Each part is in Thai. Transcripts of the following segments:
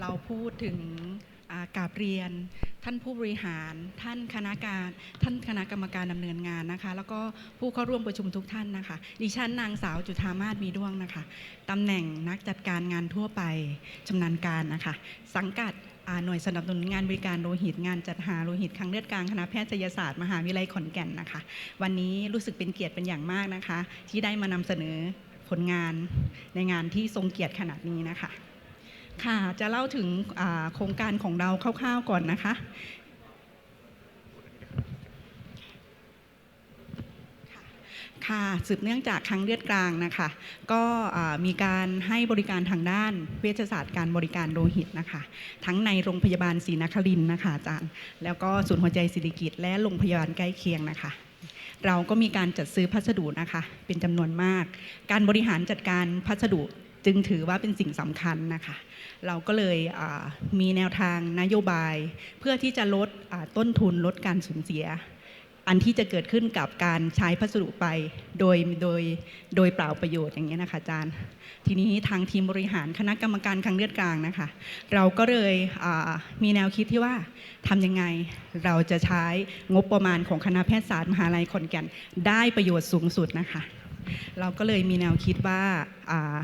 เราพูดถึงกราบเรียน ท่านผู้บริหาร ท่านคณะการ ท่านคณะกรรมการดำเนินงานนะคะ แล้วก็ผู้เข้าร่วมประชุมทุกท่านนะคะ ดิฉันนางสาวจุธามาศมีด้วงนะคะตำแหน่งนักจัดการงานทั่วไปชำนาญการนะคะ สังกัดหน่วยสนับสนุนงานบริการโลหิตงานจัดหาโลหิตครั้งเลือดกลางคณะแพทยศาสตร์มหาวิทยาลัยขอนแก่นนะคะ วันนี้รู้สึกเป็นเกียรติเป็นอย่างมากนะคะ ที่ได้มานำเสนอผลงานในงานที่ทรงเกียรติขนาดนี้นะคะ ค่ะ จะเล่าถึงโครงการของเราคร่าวๆก่อนนะคะ ค่ะ สืบเนื่องจากครั้งเลือดกลางนะคะ ก็มีการให้บริการทางด้านเวชศาสตร์การบริการโลหิตนะคะ ทั้งในโรงพยาบาลศรีนครินธ์นะคะอาจารย์ แล้วก็ศูนย์หัวใจศิริกิตและโรงพยาบาลใกล้เคียงนะคะเราก็มีการจัดซื้อพัสดุนะคะ เป็นจำนวนมาก การบริหารจัดการพัสดุ จึงถือว่าเป็นสิ่งสำคัญนะคะ เราก็เลยมีแนวทางนโยบาย เพื่อที่จะลดต้นทุนลดการสูญเสีย อันที่จะเกิดขึ้นกับการใช้พัสดุไปโดยโดยโดยเปล่าประโยชน์อย่างเงี้นะคะอาจารย์ ทีนี้ทางทีมบริหารคณะกรรมการคังเลือดกลางนะคะ เราก็เลยมีแนวคิดที่ว่าทำยังไงเราจะใช้งบประมาณของคณะแพทยศาสตร์มหาลัยขอนแก่นได้ประโยชน์สูงสุดนะคะ เราก็เลยมีแนวคิดว่าอ่า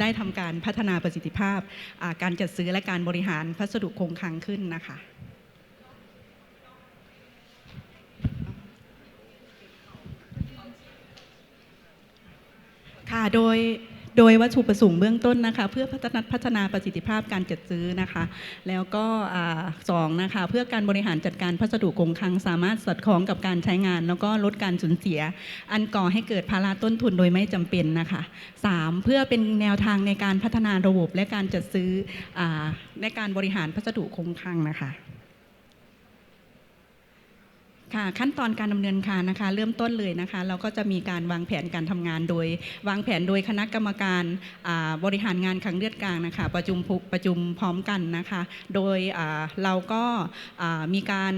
ได้ทำการพัฒนาประสิทธิภาพการจัดซื้อและการบริหารพัสดุคงคลังขึ้นนะคะค่ะโดย โดยวัตถุประสงค์เบื้องต้นนะคะ เพื่อพัฒนาประสิทธิภาพการจัดซื้อนะคะ แล้วก็สองนะคะเพื่อการบริหารจัดการพัสดุคงคลังสามารถสอดคล้องกับการใช้งาน แล้วก็ลดการสูญเสีย อันก่อให้เกิดภาระต้นทุนโดยไม่จำเป็นนะคะสามเพื่อเป็นแนวทางในการพัฒนาระบบและการจัดซื้ออในการบริหารพัสดุคงคลังนะคะ ค่ะขั้นตอนการดำเนินการนะคะ เริ่มต้นเลยนะคะ เราก็จะมีการวางแผนการทำงานโดย วางแผนโดยคณะกรรมการบริหารงานครั้งเลือดกลางนะคะ ประชุมประชุมพร้อมกันนะคะ โดยเราก็มีการ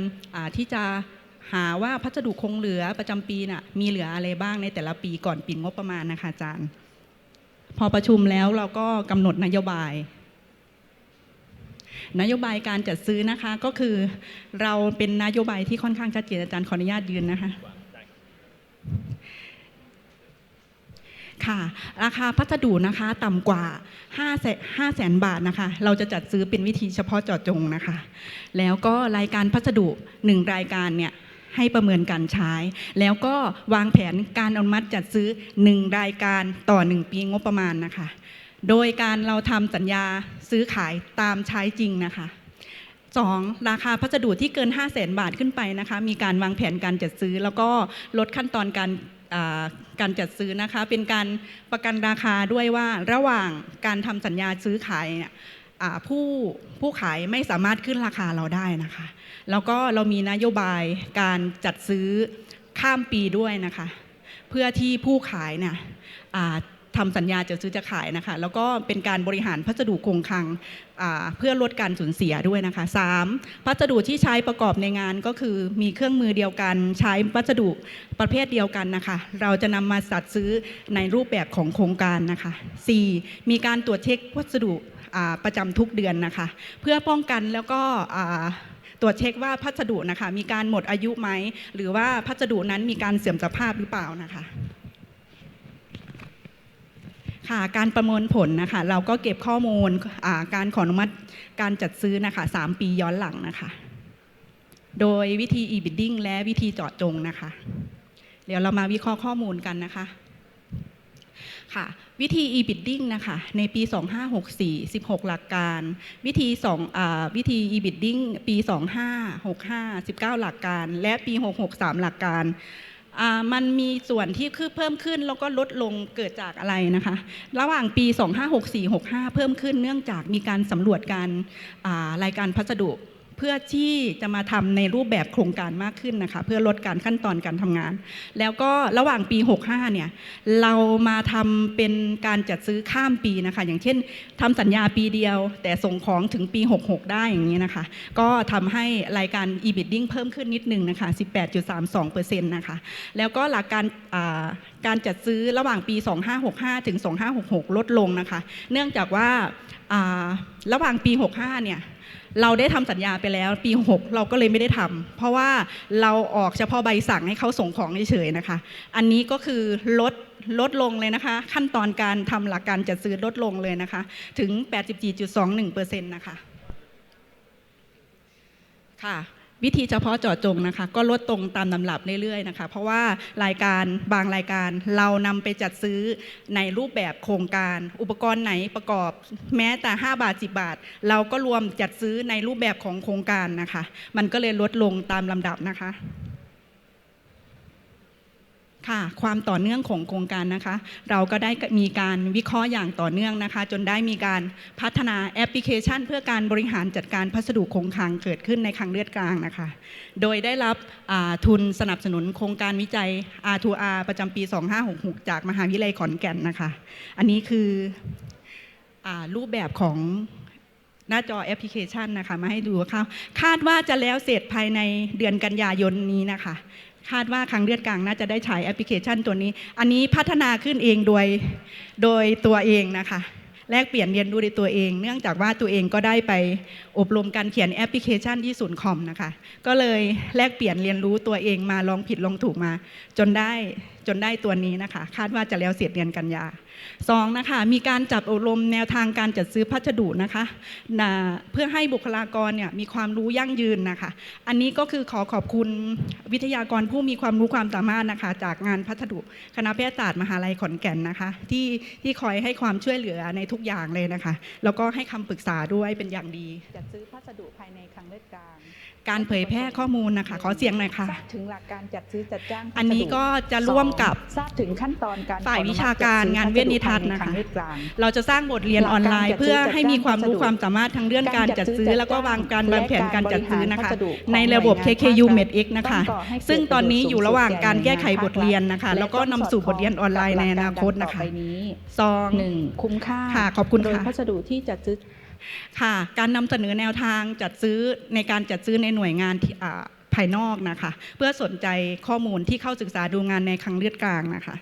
ที่จะหาว่าพัสดุคงเหลือประจำปีน่ะมีเหลืออะไรบ้างในแต่ละปีก่อนปีงบประมาณนะคะอาจารย์ พอประชุมแล้วเราก็กำหนดนโยบาย นโยบายการจัดซื้อนะคะก็คือเราเป็นนโยบายที่ค่อนข้างชัดเจนอาจารย์ขออนุญาตยืนนะคะค่ะราคาพัสดุนะคะต่ำกว่า5แสน5แสนบาทนะคะ เราจะจัดซื้อเป็นวิธีเฉพาะเจาะจงนะคะ แล้วก็รายการพัสดุหนึ่งรายการเนี่ยให้ประเมินการใช้ แล้วก็วางแผนการอนุมัติจัดซื้อหนึ่งรายการต่อหนึ่งปีงบประมาณนะคะ โดยการเราทำสัญญาซื้อขายตามใช้จริงนะคะสองราคาพัสดุที่เกิน 5 0 0แสนบาทขึ้นไปนะคะ มีการวางแผนการจัดซื้อ แล้วก็ลดขั้นตอนการการจัดซื้อนะคะ เป็นการประกันราคาด้วยว่าระหว่างการทำสัญญาซื้อขายเนี่ยผู้ผู้ขายไม่สามารถขึ้นราคาเราได้นะคะ แล้วก็เรามีนโยบายการจัดซื้อข้ามปีด้วยนะคะ เพื่อที่ผู้ขายเนี่ย อ่าทำสัญญาจะซื้อจะขายนะคะ แล้วก็เป็นการบริหารพัสดุคงคลังเพื่อลดการสูญเสียด้วยนะคะ 3. พัสดุที่ใช้ประกอบในงานก็คือมีเครื่องมือเดียวกันใช้วัสดุประเภทเดียวกันนะคะ เราจะนำมาจัดซื้อในรูปแบบของโครงการนะคะ 4. มีการตรวจเช็ควัสดุประจำทุกเดือนนะคะ เพื่อป้องกันแล้วก็ตรวจเช็คว่าพัสดุนะคะ มีการหมดอายุไหม หรือว่าพัสดุนั้นมีการเสื่อมสภาพหรือเปล่านะคะ ค่ะการประเมินผลนะคะเราก็เก็บข้อมูลการขออนุมัติการจัดซื้อนะคะ3ปีย้อนหลังนะคะ โดยวิธี e-bidding และวิธีเจาะจงนะคะ เดี๋ยวเรามาวิเคราะห์ข้อมูลกันนะคะค่ะ วิธี e-bidding นะคะในปี 2564 16 หลักการ วิธี2อ่าวิธี e-bidding ปี 2565 19 หลักการ และปี 66 3 หลักการ มันมีส่วนที่คือเพิ่มขึ้นแล้วก็ลดลงเกิดจากอะไรนะคะ ระหว่างปี 2564 65 เพิ่มขึ้นเนื่องจากมีการสำรวจการารายการพัสดุ เพื่อที่จะมาทำในรูปแบบโครงการมากขึ้นนะคะเพื่อลดการขั้นตอนการทำงาน แล้วก็ระหว่างปี 65 เนี่ยเรามาทำเป็นการจัดซื้อข้ามปีนะคะ อย่างเช่นทำสัญญาปีเดียว แต่ส่งของถึงปี 66 ได้อย่างนี้นะคะ ก็ทำให้รายการ e-bidding เพิ่มขึ้นนิดนึงนะคะ 18.32%นะคะแล้วก็หลักการการจัดซื้อระหว่างปี 2565 ถึง 2566 ลดลงนะคะ เนื่องจากว่าระหว่างปี 65 เนี่ย เราได้ทำสัญญาไปแล้วปี 6 เราก็เลยไม่ได้ทำเพราะว่าเราออกเฉพาะใบสั่งให้เขาส่งของเฉยๆนะคะ อันนี้ก็คือลดลดลงเลยนะคะ ขั้นตอนการทำหลักการจัดซื้อลดลงเลยนะคะ ถึง 84.21%นะคะค่ะ วิธีเฉพาะเจาะจงนะคะ ก็ลดตรงตามลำดับเรื่อยๆนะคะ เพราะว่ารายการบางรายการเรานำไปจัดซื้อในรูปแบบโครงการ อุปกรณ์ไหนประกอบแม้แต่ 5 บาท 10 บาท เราก็รวมจัดซื้อในรูปแบบของโครงการนะคะ มันก็เลยลดลงตามลำดับนะคะ ค่ะความต่อเนื่องของโครงการนะคะ เราก็ได้มีการวิเคราะห์อย่างต่อเนื่องนะคะ จนได้มีการพัฒนาแอปพลิเคชัน เพื่อการบริหารจัดการพัสดุคงคลังเกิดขึ้นในคลังเลือดกลางนะคะ โดยได้รับทุนสนับสนุนโครงการวิจัย R2R ประจำปี 2566 จากมหาวิทยาลัยขอนแก่นนะคะ อันนี้คืออรูปแบบของหน้าจอแอปพลิเคชันนะคะ มาให้ดูค่ะคาดว่าจะแล้วเสร็จภายในเดือนกันยายนนี้นะคะ คาดว่าครั้งเลือดกลางน่าจะได้ใช้แอปพลิเคชันตัวนี้ อันนี้พัฒนาขึ้นเองโดยโดยตัวเองนะคะแลกเปลี่ยนเรียนรู้ในตัวเอง เนื่องจากว่าตัวเองก็ได้ไปอบรมการเขียนแอปพลิเคชันที่ศูนย์คอมนะคะ ก็เลยแลกเปลี่ยนเรียนรู้ตัวเองมาลองผิดลองถูกมา จนได้ จนได้ตัวนี้นะคะ คาดว่าจะแล้วเสร็จเดือนกันยาสองนะคะมีการจัดอบรมแนวทางการจัดซื้อพัสดุนะคะนะเพื่อให้บุคลากรเนี่ยมีความรู้ยั่งยืนนะคะ อันนี้ก็คือขอขอบคุณวิทยากรผู้มีความรู้ความสามารถนะคะ จากงานพัสดุคณะแพทยศาสตร์มหาลัยขอนแก่นนะคะ ที่ที่คอยให้ความช่วยเหลือในทุกอย่างเลยนะคะ แล้วก็ให้คำปรึกษาด้วยเป็นอย่างดีจัดซื้อพัสดุภายในคลังเลือดกลาง การเผยแพร่ข้อมูลนะคะ ขอเสียงหน่อยค่ะทราบถึงหลักการจัดซื้อจัดจ้างพัสดุอันนี้ก็จะร่วมกับทราบถึงขั้นตอนการฝ่ายขออนุมัติวิชาการจัดซื้องานเวทนิทัศน์นะคะภายใลังเลือดกลางเราจะสร้างบทเรียนออนไลน์หลักการจัดซื้อเพื่อให้มีความรู้จัดจ้างความสามารถทางเรื่องการจัดซื้อ แล้วก็วางการวางแผนการจัดซื้อนะคะและการบริหารพัสดุของในระบบหน่วยงาน KKU ภาครัฐ MedX นะคะต้องก่อให้เกิดซึ่งตอนนี้อยู่ระหว่างการแก้ไขประโยชน์บทเรียนสูงสุดนะคะแก่หน่วยงานแล้วก็นำสู่บทเรียนออนไลน์ในอนาคตนะคะต่อไปนี้ซองหนึ่งคุ้มค่าค่ะขอบคุณโดยค่ะพัสดุที่จัดซื้อ ค่ะ การนำเสนอแนวทางจัดซื้อในการจัดซื้อในหน่วยงานที่ภายนอกนะคะ เพื่อสนใจข้อมูลที่เข้าศึกษาดูงานในคลังเลือดกลางนะคะ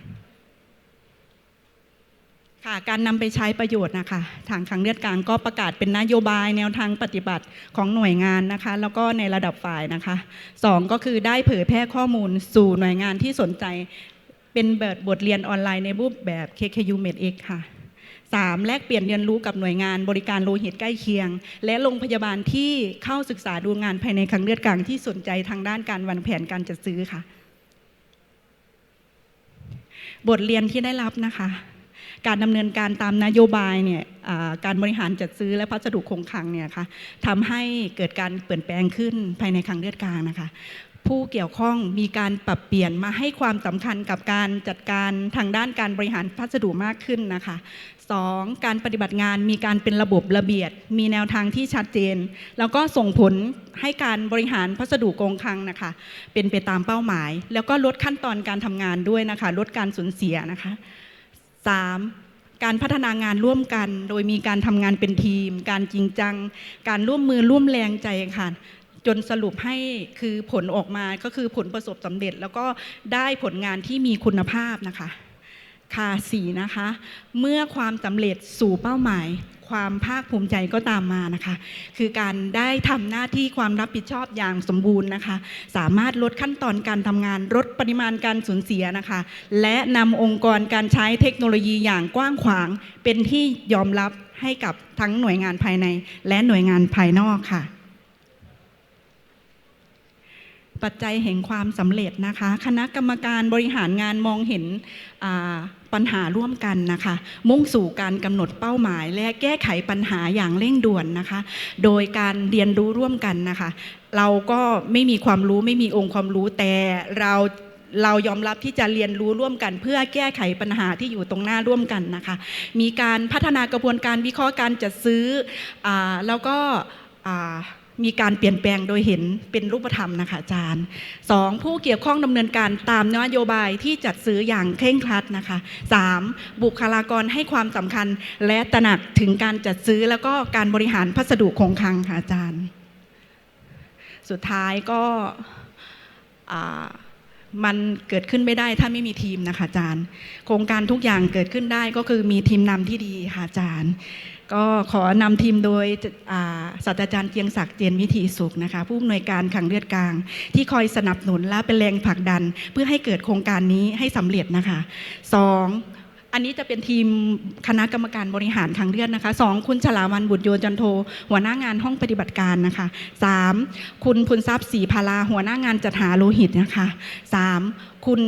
ค่ะการนำไปใช้ประโยชน์นะคะ ทางคลังเลือดกลางก็ประกาศเป็นนโยบายแนวทางปฏิบัติของหน่วยงานนะคะ แล้วก็ในระดับฝ่ายนะคะสองก็คือได้เผยแพร่ข้อมูลสู่หน่วยงานที่สนใจเป็นแบบบทเรียนออนไลน์ในรูปแบบ KKU MedX ค่ะ 3. แลกเปลี่ยนเรียนรู้กับหน่วยงานบริการโลหิตใกล้เคียง และโรงพยาบาลที่เข้าศึกษาดูงานภายในคลังเลือดกลางที่สนใจทางด้านการวางแผนการจัดซื้อค่ะ บทเรียนที่ได้รับนะคะ การดำเนินการตามนโยบายเนี่ยการบริหารจัดซื้อและพัสดุคงคลังเนี่ยค่ะทำให้เกิดการเปลี่ยนแปลงขึ้นภายในคลังเลือดกลางนะคะ ผู้เกี่ยวข้องมีการปรับเปลี่ยนมาให้ความสำคัญกับการจัดการทางด้านการบริหารพัสดุมากขึ้นนะคะ 2. การปฏิบัติงานมีการเป็นระบบระเบียบมีแนวทางที่ชัดเจน แล้วก็ส่งผลให้การบริหารพัสดุคงคลังนะคะ เป็นไปตามเป้าหมาย แล้วก็ลดขั้นตอนการทำงานด้วยนะคะ ลดการสูญเสียนะคะ 3. การพัฒนางานร่วมกัน โดยมีการทำงานเป็นทีม การจริงจัง การร่วมมือร่วมแรงใจค่ะ จนสรุปให้คือผลออกมาก็คือผลประสบสำเร็จ แล้วก็ได้ผลงานที่มีคุณภาพนะคะค่ะสี่นะคะ เมื่อความสำเร็จสู่เป้าหมาย ความภาคภูมิใจก็ตามมานะคะ คือการได้ทำหน้าที่ความรับผิดชอบอย่างสมบูรณ์นะคะ สามารถลดขั้นตอนการทำงานลดปริมาณการสูญเสียนะคะ และนำองค์กรการใช้เทคโนโลยีอย่างกว้างขวาง เป็นที่ยอมรับให้กับทั้งหน่วยงานภายใน และหน่วยงานภายนอกค่ะ ปัจจัยแห่งความสำเร็จนะคะ คณะกรรมการบริหารงานมองเห็นปัญหาร่วมกันนะคะ มุ่งสู่การกำหนดเป้าหมาย และแก้ไขปัญหาอย่างเร่งด่วนนะคะ โดยการเรียนรู้ร่วมกันนะคะ เราก็ไม่มีความรู้ไม่มีองค์ความรู้แต่เราเรายอมรับที่จะเรียนรู้ร่วมกัน เพื่อแก้ไขปัญหาที่อยู่ตรงหน้าร่วมกันนะคะ มีการพัฒนากระบวนการวิเคราะห์การจัดซื้ออแล้วก็ มีการเปลี่ยนแปลงโดยเห็นเป็นรูปธรรมนะคะอาจารย์สองผู้เกี่ยวข้องดำเนินการตามนโยบายที่จัดซื้ออย่างเคร่งครัดนะคะสามบุคลากรให้ความสำคัญและตระหนักถึงการจัดซื้อแล้วก็การบริหารพัสดุคงคลังค่ะอาจารย์ สุดท้ายก็มันเกิดขึ้นไม่ได้ถ้าไม่มีทีมนะคะอาจารย์ โครงการทุกอย่างเกิดขึ้นได้ก็คือมีทีมนำที่ดีค่ะอาจารย์ ก็ขอนำทีมโดยศาสตราจารย์เกียงศักดิ์เจนวิธีสุขนะคะ ผู้อำนวยการขังเลือดกลาง ที่คอยสนับสนุนและเป็นแรงผลักดัน เพื่อให้เกิดโครงการนี้ให้สำเร็จนะคะสองอันนี้จะเป็นทีมคณะกรรมการบริหารขังเลือดนะคะสองคุณฉลาวันบุตรโยจันโท หัวหน้างานห้องปฏิบัติการนะคะสามคุณพุนทรัพย์ศรีพาราหัวหน้างานจัดหาโลหิตนะคะสามคุณ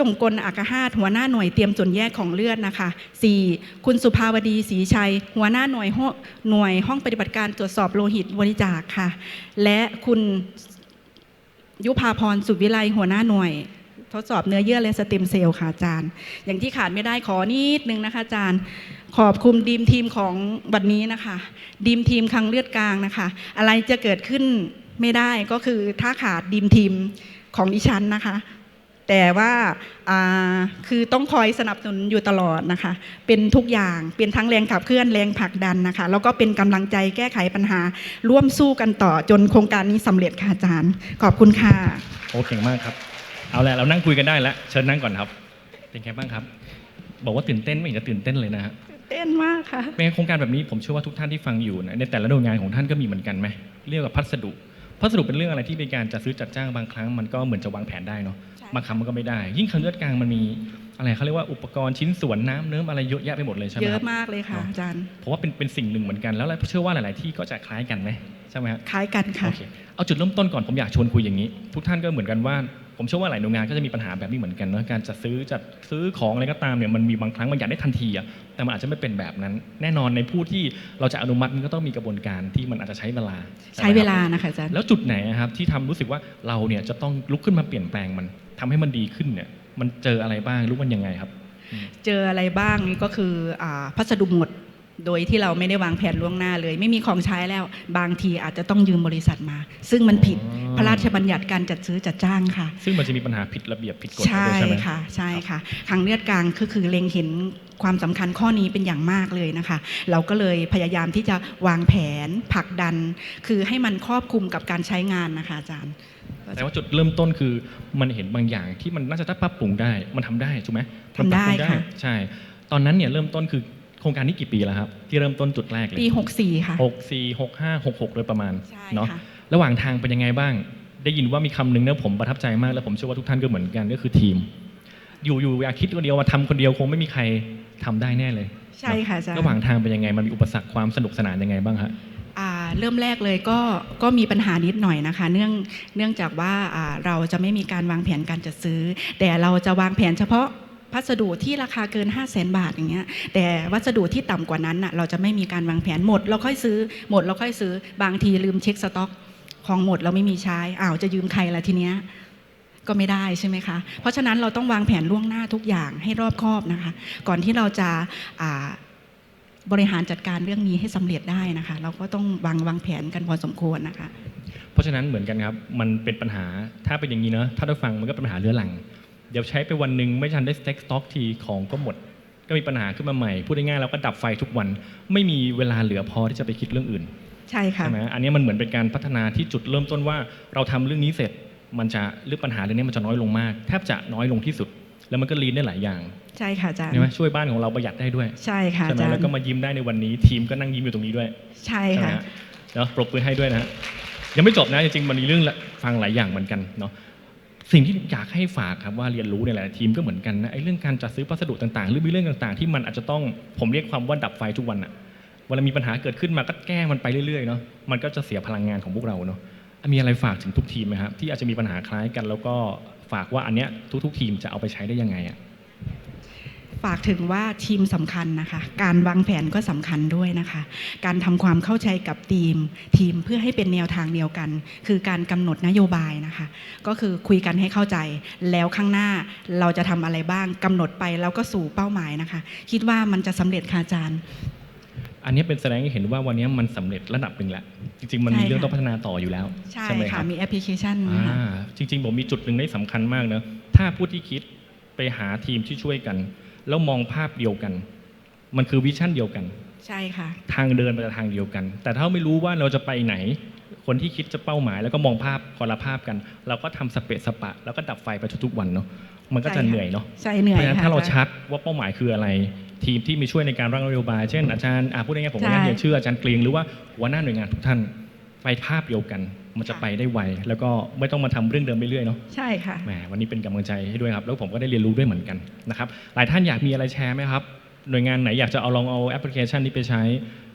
จงกลอักหาตหัวหน้าหน่วยเตรียมส่วนแยกของเลือดนะคะ 4. คุณสุภาวดีศรีชัย หัวหน้าหน่วยห้องหน่วยห้องปฏิบัติการตรวจสอบโลหิตบริจาคค่ะ และคุณยุพาพรสุวิไลหัวหน้าหน่วย ทดสอบเนื้อเยื่อและสเต็มเซลล์ค่ะอาจารย์ อย่างที่ขาดไม่ได้ขอนิดนึงนะคะอาจารย์ ขอบคุณดีมทีมของวันนี้นะคะดีมทีมคังเลือดกลางนะคะ อะไรจะเกิดขึ้นไม่ได้ก็คือถ้าขาดดีมทีมของดิฉันนะคะ แต่ว่าอ่าคือต้องคอยสนับสนุนอยู่ตลอดนะคะ เป็นทุกอย่างเป็นทั้งแรงขับเคลื่อนแรงผลักดันนะคะ แล้วก็เป็นกำลังใจแก้ไขปัญหา ร่วมสู้กันต่อจนโครงการนี้สำเร็จค่ะอาจารย์ ขอบคุณค่ะโอ้เก่งมากครับ เอาละเรานั่งคุยกันได้แล้วเชิญนั่งก่อนครับ เป็นไงบ้างครับ บอกว่าตื่นเต้นไม่เห็นจะตื่นเต้นเลยนะฮะเต้นมากค่ะเป็นไงโครงการแบบนี้ผมเชื่อว่าทุกท่านที่ฟังอยู่นะในแต่ละหน่วยงานของท่านก็มีเหมือนกันไหมเรื่องกับพัสดุพัสดุเป็นเรื่องอะไรที่เป็นการจัดซื้อจัดจ้างบางครั้งมันก็เหมือนจะวางแผนได้เนาะใช่ บางครั้งมันก็ไม่ได้ ยิ่งคลังเลือดกลางมันมีอะไรเขาเรียกว่าอุปกรณ์ชิ้นส่วนน้ำเนิ้มอะไรเยอะแยะไปหมดเลยใช่ไหมเยคอะรับมากเลยค่ะอาจารย์ผมว่าเป็นเป็นสิ่งหนึ่งเหมือนกันแล้วเชื่อว่าหลาย ๆ ที่ก็จะคล้ายกันไหมใช่ไหมครับคล้ายกันค่ะโอเคเอาจุดเริ่มต้นก่อนผมอยากชวนคุยอย่างนี้ ทุกท่านก็เหมือนกันว่า ผมเชื่อว่าหลายหน่วยงานก็จะมีปัญหาแบบนี้เหมือนกันเนอะการจัดซื้อจัดซื้อของอะไรก็ตามเนี่ยมันมีบางครั้งมันอยากได้ทันทีอะแต่มันอาจจะไม่เป็นแบบนั้น แน่นอนในผู้ที่เราจะอนุมัติมันก็ต้องมีกระบวนการที่มันอาจจะใช้เวลา ใช้เวลาช่ไหมครับนะคะอาจารย์แล้วจุดไหนอะครับที่ทำรู้สึกว่าเราเนี่ยจะต้องลุกขึ้นมาเปลี่ยนแปลงมัน ทำให้มันดีขึ้นเนี่ย มันเจออะไรบ้างรู้มันยังไงครับ เจออะไรบ้างนี่ก็คืออพัสดุหมด โดยที่เราไม่ได้วางแผนล่วงหน้าเลย ไม่มีของใช้แล้ว บางทีอาจจะต้องยืมบริษัทมา ซึ่งมันผิดอ๋อพระราชบัญญัติการจัดซื้อจัดจ้างค่ะ ซึ่งมันจะมีปัญหาผิดระเบียบผิดกฎใช่ด้วยใช่ไหมค่ะใช่ค่ะทางเลือดกลางก็คือเล็งเห็นความสำคัญข้อนี้เป็นอย่างมากเลยนะคะ เราก็เลยพยายามที่จะวางแผนผลักดัน คือให้มันครอบคลุมกับการใช้งานนะคะอาจารย์แต่ว่าจุดเริ่มต้นคือมันเห็นบางอย่างที่มันน่าจะถ้าปรับปรุงได้มันทำได้ถูกไหมมันปรับปรุงทำได้ค่ะใช่ ตอนนั้นเนี่ยเริ่มต้นคือ โครงการนี้กี่ปีแล้วครับ ที่เริ่มต้นจุดแรกเลยปี 64 ค่ะหกสี่หกห้าหกหกโดยประมาณใช่เนาะค่ะ ระหว่างทางเป็นยังไงบ้าง ได้ยินว่ามีคำหนึ่งเนี่ยผมประทับใจมาก แล้วผมเชื่อว่าทุกท่านก็เหมือนกันก็คือทีม อยู่อยู่อยากคิดคนเดียวมาทำคนเดียวคงไม่มีใครทำได้แน่เลยใช่ค่ะอาจารย์ ระหว่างทางเป็นยังไงมันมีอุปสรรคความสนุกสนานยังไงบ้างฮะ อ่าเริ่มแรกเลยก็ก็มีปัญหานิดหน่อยนะคะ เนื่องเนื่องจากว่าอ่าเราจะไม่มีการวางแผนการจัดซื้อ แต่เราจะวางแผนเฉพาะ พัสดุที่ราคาเกิน 5 0 0แสนบาทอย่างเงี้ยแต่วัสดุที่ต่ำกว่านั้นน่ะเราจะไม่มีการวางแผนหมด เราค่อยซื้อหมดเราค่อยซื้อบางทีลืมเช็คสต็อกของหมดเราไม่มีใช้อ้าวจะยืมใครล่ะทีเนี้ยก็ไม่ได้ใช่ไหมคะ เพราะฉะนั้นเราต้องวางแผนล่วงหน้าทุกอย่างให้รอบคอบนะคะ ก่อนที่เราจะาบริหารจัดการเรื่องนี้ให้สำเร็จได้นะคะ เราก็ต้องวางวางแผนกันพอสมควรนะคะ เพราะฉะนั้นเหมือนกันครับ มันเป็นปัญหาถ้าเป็นอย่างนี้เนอะถ้าได้ฟังมันก็เป็นปัญหาเรื้อรัง เดี๋ยวใช้ไปวันหนึ่งไม่ทันได้สเต็กสต็อกทีของก็หมด ก็มีปัญหาขึ้นมาใหม่ พูดง่ายๆเราก็ดับไฟทุกวัน ไม่มีเวลาเหลือพอที่จะไปคิดเรื่องอื่น ใช่ค่ะใช่ไหมอันนี้มันเหมือนเป็นการพัฒนาที่จุดเริ่มต้นว่า เราทำเรื่องนี้เสร็จมันจะเรื่องปัญหาเรื่องนี้มันจะน้อยลงมาก แทบจะน้อยลงที่สุด แล้วมันก็ลีนได้หลายอย่าง ใช่ค่ะอาจารย์ใช่ไหมช่วยบ้านของเราประหยัดได้ด้วย ใช่ค่ะใช่อาไหมจารแล้วย์ก็มายิ้มได้ในวันนี้ ทีมก็นั่งยิ้มอยู่ตรงนี้ด้วย ใช่ใช่ไหมค่ะฮะเนาะปรบมือให้ด้วยนะฮะยังไม่จบนะจริงๆมันมีเรื่องละฟังหลายอย่างเหมือนกันเนาะ สิ่งที่อยากให้ฝากครับว่าเรียนรู้ในหลายทีมก็เหมือนกันนะไอ้เรื่องการจัดซื้อพัสดุต่างๆ หรือมีเรื่องต่างๆ ที่มันอาจจะต้องผมเรียกความว่าดับไฟทุกวันอะเวลามีปัญหาเกิดขึ้นมาก็แก้มันไปเรื่อยๆเนาะมันก็จะเสียพลังงานของพวกเราเนาะอะมีอะไรฝากถึงทุกทีมไหมครับที่อาจจะมีปัญหาคล้ายกัน แล้วก็ฝากว่าอันเนี้ยทุก ๆ ทีมจะเอาไปใช้ได้ยังไงอะ ฝากถึงว่าทีมสำคัญนะคะ การวางแผนก็สำคัญด้วยนะคะ การทำความเข้าใจกับทีม ทีมเพื่อให้เป็นแนวทางเดียวกัน คือการกำหนดนโยบายนะคะ ก็คือคุยกันให้เข้าใจ แล้วข้างหน้าเราจะทำอะไรบ้างกำหนดไปแล้วก็สู่เป้าหมายนะคะ คิดว่ามันจะสำเร็จค่ะอาจารย์ อันนี้เป็นแสดงให้เห็นว่าวันนี้มันสำเร็จระดับหนึ่งแล้วจริง ๆ มันมีใช่ค่ะ เรื่องต้องพัฒนาต่ออยู่แล้วใช่ไหมคค่ะรับมีแอปพลิเคชันอ่าค่ะจริง ๆ ผมมีจุดหนึ่งที่สำคัญมากนะถ้าผู้ที่คิดไปหาทีมที่ช่วยกัน แล้วมองภาพเดียวกัน มันคือวิชั่นเดียวกัน ใช่ค่ะ ทางเดินไปในทางเดียวกัน แต่ถ้าไม่รู้ว่าเราจะไปไหน คนที่คิดจะเป้าหมาย แล้วก็มองภาพคนละภาพกัน เราก็ทำสเปะสปะ แล้วก็ดับไฟไปทุกๆวันเนาะมันก็จะใช่ค่ะเหนื่อยเนาะใช่เหนื่เพอยราะฉะนั้นค่ะถ้าเราอจย์ชัดว่าเป้าหมายคืออะไร ทีมที่มีช่วยในการร่างนโยบายเช่นอาจารย์อะพูดง่ายๆผมใช่งั้นเรียนชื่ออาจารย์เกรียงหรือว่าหัวหน้าหน่วยงานทุกท่านไปภาพเดียวกัน มันจะค่ะไปได้ไวแล้วก็ไม่ต้องมาทำเรื่องเดิมไปเรื่อยเนาะใช่ค่ะแหมวันนี้เป็นกำลังใจให้ด้วยครับ แล้วผมก็ได้เรียนรู้ด้วยเหมือนกันนะครับหลายท่านอยากมีอะไรแชร์ไหมครับ หน่วยงานไหนอยากจะเอาลองเอาแอปพลิเคชันนี้ไปใช้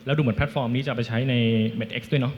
แล้วดูเหมือนแพลตฟอร์มนี้จะเอาไปใช้ใน MedX ด้วยเนาะ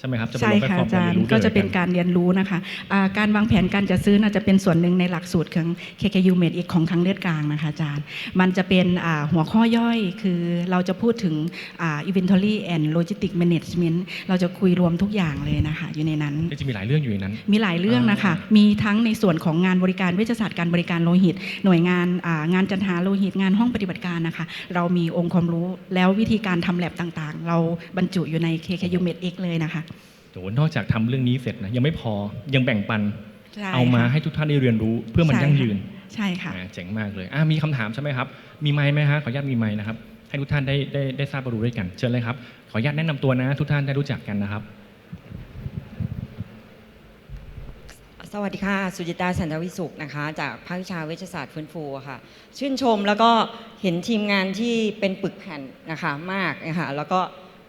ใช่ไหมครับจะเป็นใช่ลงแพลตค่ะฟอร์มอาจารเรียนย์รู้ด้วยก็จะเป็นหมือการเรียนรู้นะคะอ่าการวางแผนการจัดซื้อน่าจะเป็นส่วนหนึ่งในหลักสูตรของ KKU Med อีกของทางเลือดกลางนะคะอาจารย์ มันจะเป็นอ่าหัวข้อย่อยคือเราจะพูดถึงอ่า inventory and logistic management เราจะคุยรวมทุกอย่างเลยนะคะอยู่ในนั้น จริงๆมีหลายเรื่องอยู่ในนั้น มีหลายเรื่องนะคะ มีทั้งในส่วนของงานบริการเวชศาสตร์การบริการโลหิต หน่วยงานอ่างานจัดหาโลหิตงานห้องปฏิบัติการนะคะ เรามีองค์ความรู้แล้ววิธีการทำแลบต่างๆ เราบรรจุอยู่ใน KKU Med X เลยนะคะ โอ้โหนอกจากทำเรื่องนี้เสร็จนะยังไม่พอยังแบ่งปันใช่เอามาค่ะให้ทุกท่านได้เรียนรู้เพื่อมันใช่ยั่งค่ะยืน ใช่ค่ะแหมเจ๋งมากเลยอะมีคำถามใช่ไหมครับ มีไมค์ไหมฮะขออนุญาตมีไมค์นะครับให้ทุกท่านได้ได้ได้ทราบรู้ด้วยกัน เชิญเลยครับ ขออนุญาตแนะนำตัวนะ ทุกท่านได้รู้จักกันนะครับ สวัสดีค่ะ สุจิตาสันทวิสุขนะคะ จากภาควิชาเวชศาสตร์ฟื้นฟูอะค่ะ ชื่นชมแล้วก็เห็นทีมงานที่เป็นปึกแผ่นนะคะมากนะคะแล้วก็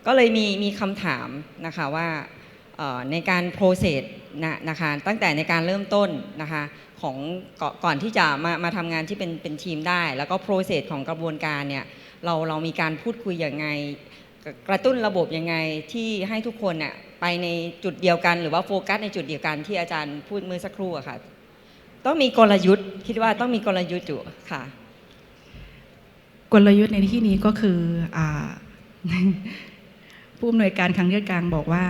ก็เลยมีมีคำถามนะคะว่าเอ่อ ในการโปรเซสนะนะคะตั้งแต่ในการเริ่มต้นนะคะของก่อนที่จะมามาทำงานที่เป็นเป็นทีมได้ แล้วก็โปรเซสของกระบวนการเนี่ยเราเรามีการพูดคุยอย่างไง กระตุ้นระบบยังไงที่ให้ทุกคนเนี่ยไปในจุดเดียวกัน หรือว่าโฟกัสในจุดเดียวกันที่อาจารย์พูดเมื่อสักครู่อะค่ะต้องมีกลยุทธ์ คิดว่าต้องมีกลยุทธ์อยู่ค่ะ กลยุทธ์ในที่นี้ก็คืออผู้อำนวยการครั้งเลือดกลางบอกว่า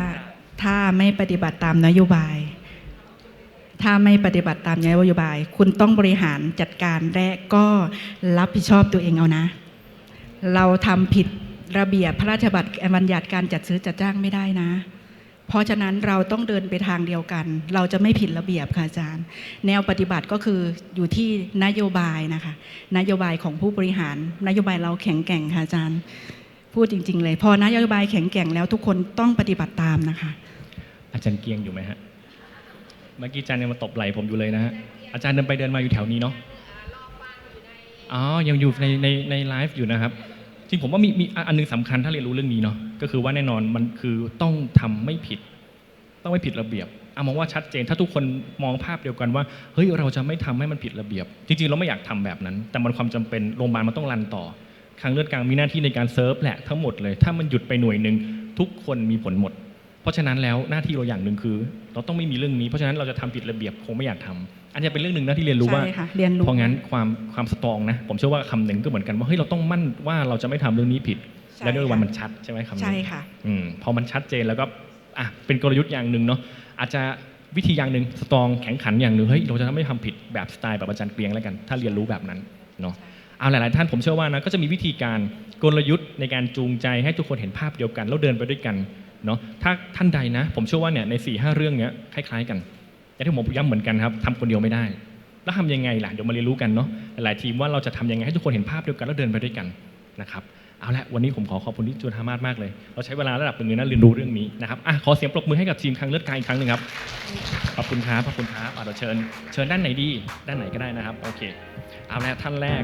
ถ้าไม่ปฏิบัติตามนโยบาย ถ้าไม่ปฏิบัติตามนโยบาย คุณต้องบริหารจัดการและก็รับผิดชอบตัวเองเอานะ เราทำผิดระเบียบพระราชบัญญัติการจัดซื้อจัดจ้างไม่ได้นะ เพราะฉะนั้นเราต้องเดินไปทางเดียวกัน เราจะไม่ผิดระเบียบค่ะอาจารย์ แนวปฏิบัติก็คืออยู่ที่นโยบายนะคะ นโยบายของผู้บริหาร นโยบายเราแข็งแกร่งค่ะอาจารย์ พูดจริง ๆ เลย พอนโยบายแข็งแกร่งแล้วทุกคนต้องปฏิบัติตามนะคะ อาจารย์เกียงอยู่ไหมฮะ เมื่อกี้อาจารย์ยังมาตบไหล่ผมอยู่เลยนะฮะ อาจารย์เดินไปเดินมาอยู่แถวนี้เนาะอ๋อ ยังอยู่ในในในไลฟ์อยู่นะครับ จริงผมว่ามีมีอันหนึงสำคัญถ้าเรียนรู้เรื่องนี้เนาะ ก็คือว่าแน่นอนมันคือต้องทำไม่ผิด ต้องไม่ผิดระเบียบเอามองว่าชัดเจนถ้าทุกคนมองภาพเดียวกันว่า เฮ้ยเราจะไม่ทำให้มันผิดระเบียบ จริงๆเราไม่อยากทำแบบนั้น แต่มันความจำเป็นโรงพยาบาลมันต้องรันต่อครั้งเลือดกลางมีหน้าที่ในการเซิร์ฟแหละทั้งหมดเลย ถ้ามันหยุดไปหน่วยหนึ่งทุกคนมีผลหมด เพราะฉะนั้นแล้วหน้าที่เราอย่างหนึ่งคือ เราต้องไม่มีเรื่องนี้เพราะฉะนั้นเราจะทำผิดระเบียบคงไม่อยากทำอันนี้เป็นเรื่องหนึ่งนะที่เรียนรู้ว่าใช่ค่ะเรียนรู้เพราะงั้นความความสตรองนะผมเชื่อว่าคำหนึ่งก็เหมือนกันว่าเฮ้ยเราต้องมั่นว่าเราจะไม่ทำเรื่องนี้ผิดใช่และด้วยวันค่ะมันชัดใช่ไหมคำนี้ใช่ค่ะอืมพอมันชัดเจนแล้วก็อะเป็นกลยุทธ์อย่างหนึ่งเนาะอาจจะวิธีอย่างหนึ่งสตรองแข็งขันอย่างหนึ่งเฮ้ยเราจะไม่ทำผิดแบบสไตล์แบบอาจารย์เกรียงแล้วกัน ถ้าเรียนรู้แบบนั้นเนาะเอาหลาย ๆ ท่านผมเชื่อว่านะก็จะมีวิธีการกลยุทธ์ในการจูงใจให้ทุกคนเห็นภาพเดียวกันแล้วเดินไปด้วยกัน เนาะถ้าท่านใดนะ ผมเชื่อว่าเนี่ยใน4ี่ห้าเรื่องเนี้ยคล้ายๆกันอย่างที่ผมย้ำเหมือนกันครับทำคนเดียวไม่ได้ แล้วทำยังไงล่ะเดี๋ยวมาเรียนรู้กันเนาะหลายทีมว่าเราจะทำยังไงให้ทุกคนเห็นภาพเดียวกันแล้วเดินไปด้วยกันนะครับเอาละวันนี้ผมขอขอบคุณที่จุฬามาศมากเลย เราใช้เวลาระดับหนึ่งเลยนะเรียนรู้เรื่องนี้นะครับอะขอเสียงปรบมือให้กับทีมครั้งเลือดกายอีกครั้งหนึ่งครับขอบคุณครับขอบคุณครับอะเราเชิญ เชิญด้านไหนดี ด้านไหนก็ได้นะครับโอเคเอาละท่านแรก